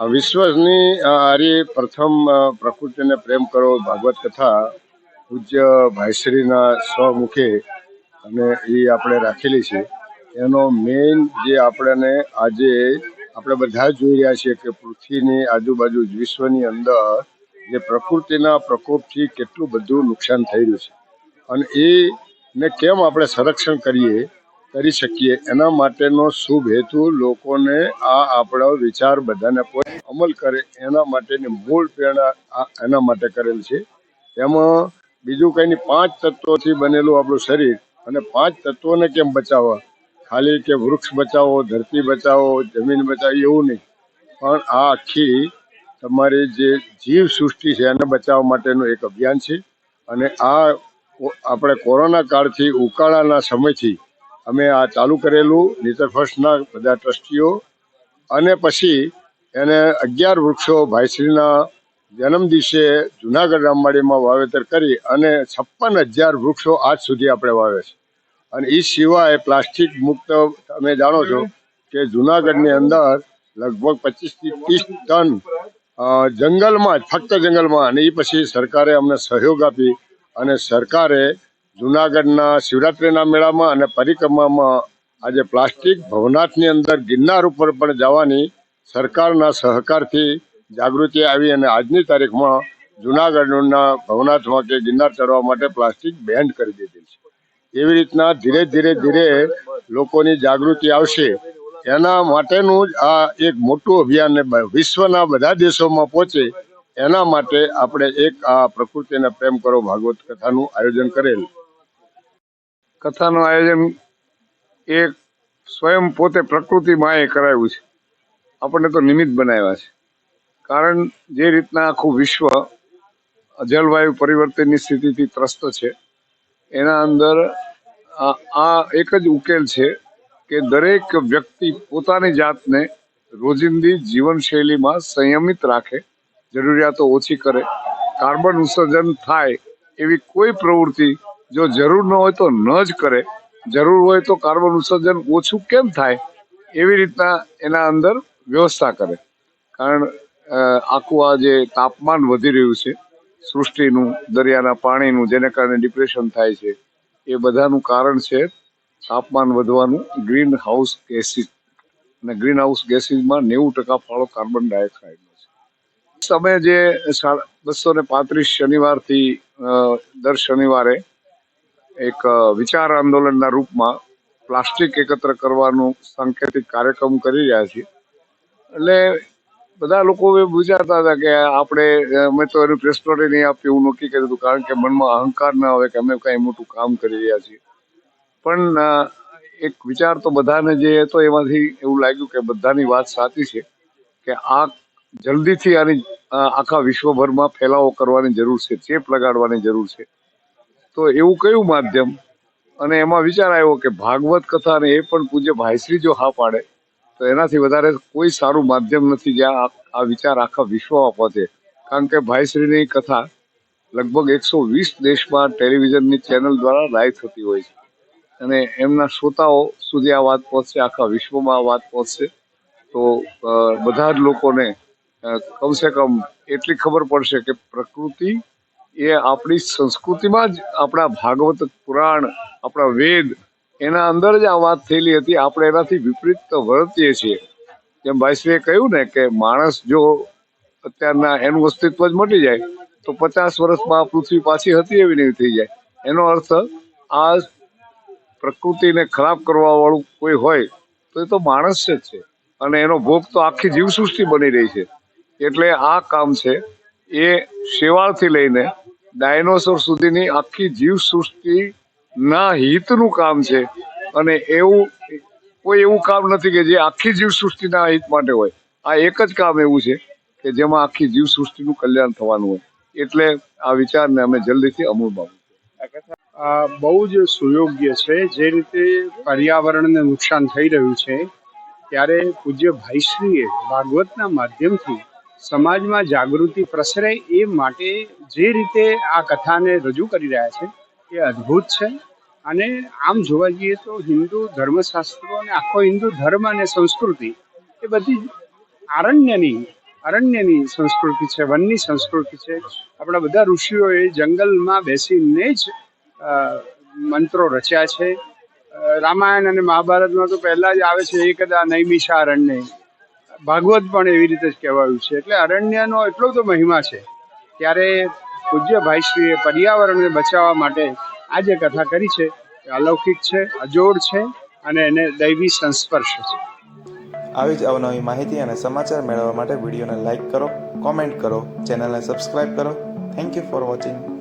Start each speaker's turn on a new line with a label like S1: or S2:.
S1: વિશ્વની આરી પ્રથમ પ્રકૃતિને પ્રેમ કરો, ભાગવત કથા, પૂજ્ય ભાઈશ્રીના સ્વમુખે અને એ આપણે રાખેલી છે. એનો મેઇન જે આપણને આજે આપણે બધા જોઈ રહ્યા છીએ કે પૃથ્વીની આજુબાજુ વિશ્વની અંદર જે પ્રકૃતિના પ્રકોપથી કેટલું બધું નુકસાન રહ્યું છે. અને એને કેમ આપણે સંરક્ષણ કરીએ? કરી શકીએ. એના માટેનો શુભ હેતુ લોકોને આ આપણો વિચાર બધાને અમલ કરે એના માટેની મૂળ પ્રેરણા એના માટે કરેલ છે. એમાં બીજું કંઈ નહીં, પાંચ તત્વોથી બનેલું આપણું શરીર અને પાંચ તત્વોને કેમ બચાવવા? ખાલી કે વૃક્ષ બચાવો, ધરતી બચાવો, જમીન બચાવો, એવું નહીં. પણ આ આખી તમારી જે જીવ સૃષ્ટિ છે એને બચાવવા માટેનું એક અભિયાન છે. અને આ આપણે કોરોના કાળથી ઉકાળાના સમયથી અમે આ ચાલુ કરેલું નેચર ફર્સ્ટના બધા ટ્રસ્ટીઓ. અને પછી એને અગિયાર વૃક્ષો ભાઈશ્રીના જન્મ દિવસે જુનાગઢ રામવાડીમાં વાવેતર કરી અને છપ્પન હજાર વૃક્ષો આજ સુધી આપણે વાવે છે. અને એ સિવાય પ્લાસ્ટિક મુક્ત, તમે જાણો છો કે જુનાગઢની અંદર લગભગ પચીસથી ત્રીસ ટન જંગલમાં જ, ફક્ત જંગલમાં. અને એ પછી સરકારે અમને સહયોગ આપી અને સરકારે જુનાગઢના શિવરાત્રિના મેળામાં અને પરિક્રમામાં આજે પ્લાસ્ટિક ભવનાથની અંદર ગિરનાર ઉપર પણ જવાની સરકારના સહકારથી જાગૃતિ આવી અને આજની તારીખમાં જુનાગઢના ભવનાથમાં કે ગિરનાર ચડવા માટે પ્લાસ્ટિક બેન્ડ કરી દીધી છે. એવી રીતના ધીરે ધીરે ધીરે લોકોની જાગૃતિ આવશે. એના માટેનું જ આ એક મોટું અભિયાન વિશ્વના બધા દેશોમાં પહોંચે એના માટે આપણે એક આ પ્રકૃતિને પ્રેમ કરો ભાગવત કથાનું આયોજન કરેલ.
S2: કથાનું આયોજન એક સ્વયં પોતે પ્રકૃતિ માએ કરાવ્યું છે. આપણને તો નિમિત્ત બનાવ્યા છે. કારણ જે રીતના આખું વિશ્વ જલવાયુ પરિવર્તનની સ્થિતિથી ત્રસ્ત છે, એના અંદર આ એક જ ઉકેલ છે કે દરેક વ્યક્તિ પોતાની જાતને રોજિંદી જીવનશૈલીમાં સંયમિત રાખે, જરૂરિયાતો ઓછી કરે, કાર્બન ઉત્સર્જન થાય એવી કોઈ પ્રવૃત્તિ જો જરૂર ન હોય તો ન જ કરે. જરૂર હોય તો કાર્બન ઉત્સર્જન ઓછું કેમ થાય? એવી રીતના એના અંદર વ્યવસ્થા કરે. કારણ આખું આ જે તાપમાન વધી રહ્યું છે, સૃષ્ટિનું, દરિયાના પાણીનું, જેને કારણે ડિપ્રેશન થાય છે, એ બધાનું કારણ છે તાપમાન વધવાનું ગ્રીન હાઉસ ગેસીસ અને ગ્રીન હાઉસ ગેસીસમાં નેવું ટકા ફાળો કાર્બન ડાયોક્સાઇડનો છે. તમે જે બસો ને પાંત્રીસ શનિવારથી દર શનિવારે એક વિચાર આંદોલનના રૂપમાં પ્લાસ્ટિક એકત્ર કરવાનું સાંકેતિક કાર્યક્રમ કરી રહ્યા છીએ. એટલે બધા લોકો એ વિચારતા હતા કે આપણે અમે તો એનું પ્રેસ નહીં આપ્યું, એવું નક્કી કર્યું હતું, કારણ કે મનમાં અહંકાર ના આવે કે અમે કાંઈ મોટું કામ કરી રહ્યા છીએ. પણ એક વિચાર તો બધાને જે હતો એમાંથી એવું લાગ્યું કે બધાની વાત સાચી છે કે આ જલ્દીથી આની આખા વિશ્વભરમાં ફેલાવો કરવાની જરૂર છે, ચેપ લગાડવાની જરૂર છે. તો એવું કયું માધ્યમ? અને એમાં વિચાર આવ્યો કે ભાગવત કથા ને એ પણ પૂજ્ય ભાઈશ્રી જો હા પાડે, તો એનાથી વધારે કોઈ સારું માધ્યમ નથી જ્યાં આ- વિચાર આખા વિશ્વમાં પહોંચે કારણ કે ભાઈશ્રીની કથા લગભગ એકસો વીસ દેશમાં ટેલિવિઝનની ચેનલ દ્વારા લાઈવ થતી હોય છે. અને એમના શ્રોતાઓ સુધી આ વાત પહોંચશે, આખા વિશ્વમાં આ વાત પહોંચશે. તો બધા જ લોકોને કમસે કમ એટલી ખબર પડશે કે પ્રકૃતિ એ આપણી સંસ્કૃતિમાં જ આપણા ભાગવત પુરાણ, આપણા વેદ, એના અંદર જ આ વાત થયેલી હતી. આપણે એનાથી વિપરીત વર્તીએ છીએ. જેમ ભાઈશ્રીએ કહ્યું ને કે માણસ જો અત્યારના એનું અસ્તિત્વ જ મટી જાય, તો પચાસ વર્ષમાં પૃથ્વી પાછી હતી એવી નહીં થઈ જાય. એનો અર્થ આ પ્રકૃતિને ખરાબ કરવા વાળું કોઈ હોય, તો એ તો માણસ જ છે. અને એનો ભોગ તો આખી જીવસૃષ્ટિ બની રહી છે. એટલે આ કામ છે એ શેવાળથી લઈને ડાયનોસોર સુધીની આખી જીવસૃષ્ટિ ના હિતનું કામ છે. અને એવું કોઈ એવું કામ નથી કે જે આખી જીવસૃષ્ટિના હિત માટે હોય. આ એક જ કામ એવું છે કે જેમાં આખી જીવસૃષ્ટિનું કલ્યાણ થવાનું હોય. એટલે આ વિચારને અમે જલ્દીથી અમલમાં
S3: બહુ જ સુયોગ્ય છે. જે રીતે પર્યાવરણને નુકસાન થઈ રહ્યું છે, ત્યારે પૂજ્ય ભાઈશ્રીએ ભાગવતના માધ્યમથી સમાજમાં જાગૃતિ પ્રસરે એ માટે જે રીતે આ કથાને રજૂ કરી રહ્યા છે, એ અદ્ભુત છે. અને આમ જોવા જઈએ તો હિન્દુ ધર્મશાસ્ત્રો અને આખો હિન્દુ ધર્મ અને સંસ્કૃતિ એ બધી આરણ્યની, અરણ્યની સંસ્કૃતિ છે, વનની સંસ્કૃતિ છે. આપણા બધા ઋષિઓએ જંગલમાં બેસીને જ મંત્રો રચ્યા છે. રામાયણ અને મહાભારતમાં તો પહેલાં જ આવે છે, એકદા નૈમિષા અરણ્ય ભાગવત પણ એવી રીતે જ કહેવાયું છે. એટલે અરણ્યનો એટલો તો મહિમા છે ત્યારે પૂજ્ય ભાઈશ્રીએ પર્યાવરણને બચાવવા માટે આ જે કથા કરી છે. એ અલૌકિક છે, અજોડ છે અને એને દૈવી સંસ્પર્શ છે.
S4: આવી જ અવનવી માહિતી અને સમાચાર મેળવવા માટે વિડીયોને લાઇક કરો, કોમેન્ટ કરો, ચેનલને સબસ્ક્રાઇબ કરો. Thank you for watching.